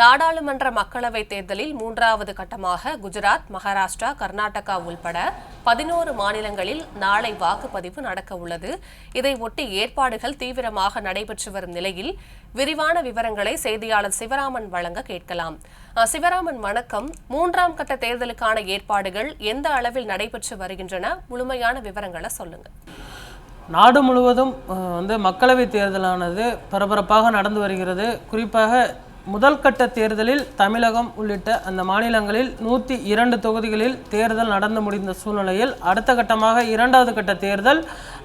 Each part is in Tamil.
நாடாளுமன்ற மக்களவைத் தேர்தலில் மூன்றாவது கட்டமாக குஜராத் மகாராஷ்டிரா கர்நாடகா உள்பட பதினோரு மாநிலங்களில் நாளை வாக்குப்பதிவு நடக்க உள்ளது. இதை ஒட்டி ஏற்பாடுகள் தீவிரமாக நடைபெற்று வரும் நிலையில் விரிவான விவரங்களை செய்தியாளர் சிவராமன் வழங்க கேட்கலாம். சிவராமன் வணக்கம். மூன்றாம் கட்ட தேர்தலுக்கான ஏற்பாடுகள் எந்த அளவில் நடைபெற்று வருகின்றன? முழுமையான விவரங்களை சொல்லுங்க. நாடு முழுவதும் வந்து மக்களவைத் தேர்தலானது பரபரப்பாக நடந்து வருகிறது. குறிப்பாக முதல் கட்ட தேர்தலில் தமிழகம் உள்ளிட்ட அந்த மாநிலங்களில் நூற்றி இரண்டு தொகுதிகளில் தேர்தல் நடந்து முடிந்த சூழ்நிலையில் அடுத்த கட்டமாக இரண்டாவது கட்ட தேர்தல்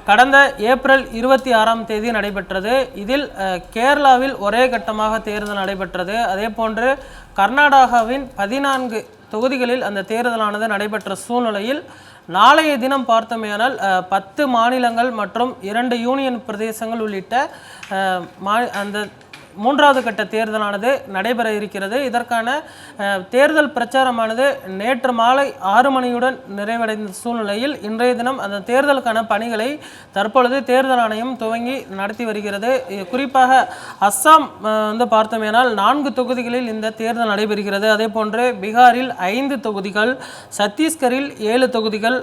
கடந்த ஏப்ரல் இருபத்தி ஆறாம் தேதி நடைபெற்றது. இதில் கேரளாவில் ஒரே கட்டமாக தேர்தல் நடைபெற்றது. அதே போன்று கர்நாடகாவின் பதினான்கு தொகுதிகளில் அந்த தேர்தலானது நடைபெற்ற சூழ்நிலையில் நாளைய தினம் பார்த்தோமேயானால் பத்து மாநிலங்கள் மற்றும் இரண்டு யூனியன் பிரதேசங்கள் உள்ளிட்ட மா அந்த மூன்றாவது கட்ட தேர்தலானது நடைபெற இருக்கிறது. இதற்கான தேர்தல் பிரச்சாரமானது நேற்று மாலை ஆறு மணியுடன் நிறைவடைந்த சூழ்நிலையில் இன்றைய தினம் அந்த தேர்தலுக்கான பணிகளை தற்பொழுது தேர்தல் ஆணையம் துவங்கி நடத்தி வருகிறது. குறிப்பாக அஸ்ஸாம் வந்து பார்த்தோமேனால் நான்கு தொகுதிகளில் இந்த தேர்தல் நடைபெறுகிறது. அதே போன்று பீகாரில் ஐந்து தொகுதிகள் சத்தீஸ்கரில் ஏழு தொகுதிகள்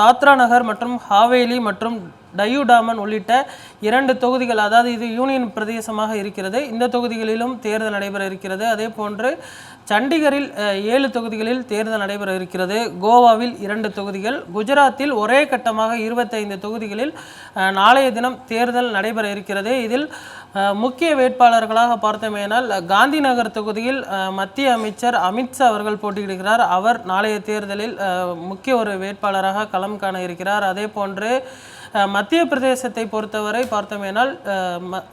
தாத்ரா நகர் மற்றும் ஹாவேலி மற்றும் டயூடாமன் உள்ளிட்ட இரண்டு தொகுதிகள் அதாவது இது யூனியன் பிரதேசமாக இருக்கிறது. இந்த தொகுதிகளிலும் தேர்தல் நடைபெற இருக்கிறது. அதே போன்று சண்டிகரில் ஏழு தொகுதிகளில் தேர்தல் நடைபெற இருக்கிறது. கோவாவில் இரண்டு தொகுதிகள் குஜராத்தில் ஒரே கட்டமாக இருபத்தைந்து தொகுதிகளில் நாளைய தினம் தேர்தல் நடைபெற இருக்கிறது. இதில் முக்கிய வேட்பாளர்களாக பார்த்தோமேனால் காந்தி நகர் தொகுதியில் மத்திய அமைச்சர் அமித்ஷா அவர்கள் போட்டியிடுகிறார். அவர் நாளைய தேர்தலில் முக்கிய ஒரு வேட்பாளராக களம் காண இருக்கிறார். அதே போன்று மத்திய பிரதேசத்தை பொறுத்தவரை பார்த்தோமேனால் ம-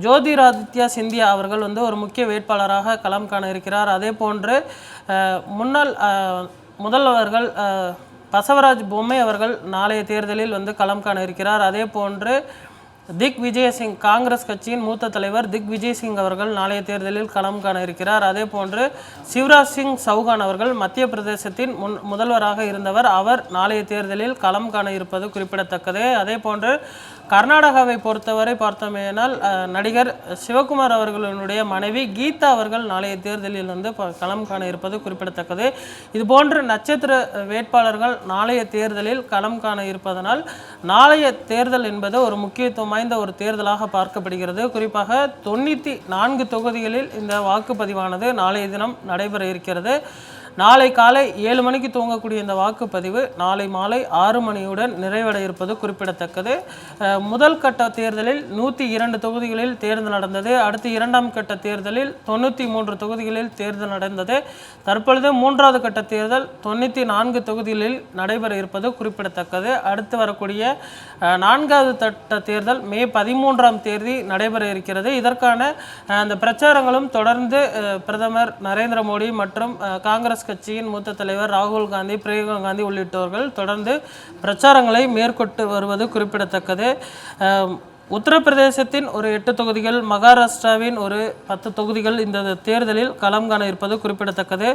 ஜோதிராதித்யா சிந்தியா அவர்கள் வந்து ஒரு முக்கிய வேட்பாளராக களம் காண இருக்கிறார். அதே போன்று முன்னாள் முதல்வர்கள் பசவராஜ் பொம்மை அவர்கள் நாளைய தேர்தலில் வந்து களம் காண இருக்கிறார். அதே போன்று திக் விஜயசிங் காங்கிரஸ் கட்சியின் மூத்த தலைவர் திக் விஜய் சிங் அவர்கள் நாளைய தேர்தலில் களம் காண இருக்கிறார். அதே போன்று சிவராஜ் சிங் சௌகான் அவர்கள் மத்திய பிரதேசத்தின் முன் முதல்வராக இருந்தவர். அவர் நாளைய தேர்தலில் களம் காண இருப்பது குறிப்பிடத்தக்கது. அதே போன்று கர்நாடகாவை பொறுத்தவரை பார்த்தோமேனால் நடிகர் சிவகுமார் அவர்களுடைய மனைவி கீதா அவர்கள் நாளைய தேர்தலில் வந்து ப- களம் காண இருப்பது குறிப்பிடத்தக்கது. இது போன்று நட்சத்திர வேட்பாளர்கள் நாளைய தேர்தலில் களம் காண இருப்பதனால் நாளைய தேர்தல் என்பது ஒரு முக்கியத்துவம் வாய்ந்த ஒரு தேர்தலாக பார்க்கப்படுகிறது. குறிப்பாக தொண்ணூற்றி நான்கு தொகுதிகளில் இந்த வாக்குப்பதிவானது நாளைய தினம் நடைபெற இருக்கிறது. நாளை காலை ஏழு மணிக்கு துவங்கக்கூடிய இந்த வாக்குப்பதிவு நாளை மாலை ஆறு மணியுடன் நிறைவடைய இருப்பது குறிப்பிடத்தக்கது முதல் கட்ட தேர்தலில் நூற்றி இரண்டு தொகுதிகளில் தேர்தல் நடந்தது. அடுத்து இரண்டாம் கட்ட தேர்தலில் தொண்ணூற்றி மூன்று தொகுதிகளில் தேர்தல் நடந்தது. தற்பொழுது மூன்றாவது கட்ட தேர்தல் தொண்ணூற்றி நான்கு தொகுதிகளில் நடைபெற இருப்பது குறிப்பிடத்தக்கது. அடுத்து வரக்கூடிய நான்காவது கட்ட தேர்தல் மே பதிமூன்றாம் தேதி நடைபெற இருக்கிறது இதற்கான அஹ், அந்த பிரச்சாரங்களும் தொடர்ந்து அஹ், பிரதமர் நரேந்திர மோடி மற்றும் காங்கிரஸ் காங்கிரஸ் கட்சியின் மூத்த தலைவர் ராகுல் காந்தி பிரியங்கா காந்தி உள்ளிட்டோர்கள் தொடர்ந்து பிரச்சாரங்களை மேற்கொண்டு வருவது குறிப்பிடத்தக்கது. உத்தரப்பிரதேசத்தின் ஒரு எட்டு தொகுதிகள் மகாராஷ்டிராவின் ஒரு பத்து தொகுதிகள் இந்த தேர்தலில் களம் காண இருப்பது குறிப்பிடத்தக்கது.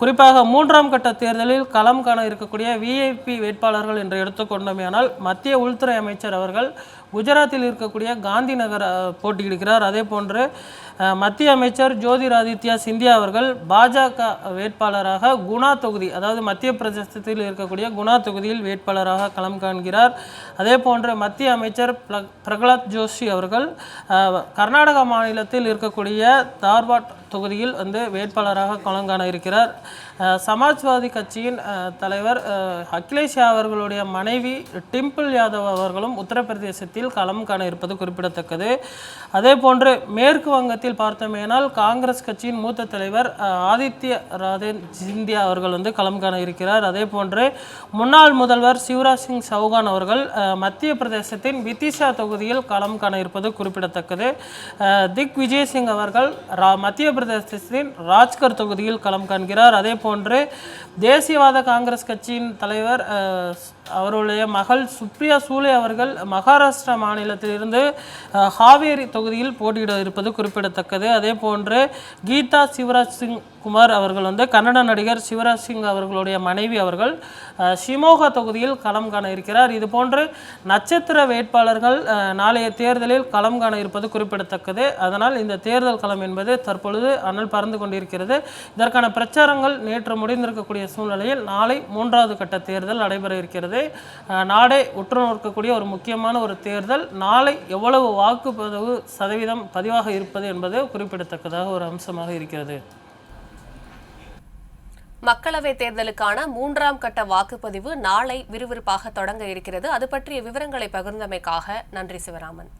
குறிப்பாக மூன்றாம் கட்ட தேர்தலில் களம் காண இருக்கக்கூடிய விஐபி வேட்பாளர்கள் என்று எடுத்துக்கொண்டோமேயானால் மத்திய உள்துறை அமைச்சர் அவர்கள் குஜராத்தில் இருக்கக்கூடிய காந்தி நகர் போட்டியிடுகிறார். அதே போன்று மத்திய அமைச்சர் ஜோதிராதித்யா சிந்தியா அவர்கள் பாஜக வேட்பாளராக குணா தொகுதி அதாவது மத்திய பிரதேசத்தில் இருக்கக்கூடிய குணா தொகுதியில் வேட்பாளராக களம் காண்கிறார். அதே போன்று மத்திய அமைச்சர் பிரகலாத் ஜோஷி அவர்கள் கர்நாடக மாநிலத்தில் இருக்கக்கூடிய தார்வாட் தொகுதியில் வந்து வேட்பாளராக களம் காண இருக்கிறார். சமாஜ்வாதி கட்சியின் தலைவர் அகிலேஷ் யாதவ் அவர்களுடைய மனைவி டிம்பிள் யாதவ் அவர்களும் உத்தரப்பிரதேசத்தில் களம் காண இருப்பது குறிப்பிடத்தக்கது. அதே போன்று மேற்கு வங்கத்தில் பார்த்தோமேனால் காங்கிரஸ் கட்சியின் மூத்த தலைவர் ஆதித்ய ராதேன் சிந்தியா அவர்கள் வந்து களம் காண இருக்கிறார். அதே போன்று முன்னாள் முதல்வர் சிவராஜ் சிங் சௌகான் அவர்கள் மத்திய பிரதேசத்தின் வித்திஷா தொகுதியில் களம் காண இருப்பது குறிப்பிடத்தக்கது. திக் விஜய் சிங் அவர்கள் ரா மத்திய பிரதேசத்தின் ராஜ்கர் தொகுதியில் களம் காண்கிறார். அதே போன்று தேசியவாத காங்கிரஸ் கட்சியின் தலைவர் அவருடைய மகள் சுப்ரியா சூலே அவர்கள் மகாராஷ்டிரா மாநிலத்திலிருந்து ஹாவேரி தொகுதியில் போட்டியிட இருப்பது குறிப்பிடத்தக்கது. அதே போன்று கீதா சிவராஜ் சிங் குமார் அவர்கள் வந்து கன்னட நடிகர் சிவராஜ் சிங் அவர்களுடைய மனைவி அவர்கள் ஷிமோகா தொகுதியில் களம் காண இருக்கிறார். இது போன்று நட்சத்திர வேட்பாளர்கள் நாளைய தேர்தலில் களம் காண இருப்பது குறிப்பிடத்தக்கது. அதனால் இந்த தேர்தல் களம் என்பது தற்பொழுது அனல் பறந்து கொண்டிருக்கிறது. இதற்கான பிரச்சாரங்கள் நேற்று முடிந்திருக்கக்கூடிய சூழ்நிலையில் நாளை மூன்றாவது கட்ட தேர்தல் நடைபெற இருக்கிறது. என்பது நாடே உற்று நோக்கக்கூடிய ஒரு முக்கியமான ஒரு தேர்தல். நாளை எவ்வளவு வாக்குப்பதிவு சதவீதம் பதிவாக இருப்பது என்பது குறிப்பிடத்தக்கதாக ஒரு அம்சமாக இருக்கிறது. மக்களவைத் தேர்தலுக்கான மூன்றாம் கட்ட வாக்குப்பதிவு நாளை விறுவிறுப்பாக தொடங்க இருக்கிறது. அது பற்றிய விவரங்களை பகிர்ந்தமைக்காக நன்றி சிவராமன்.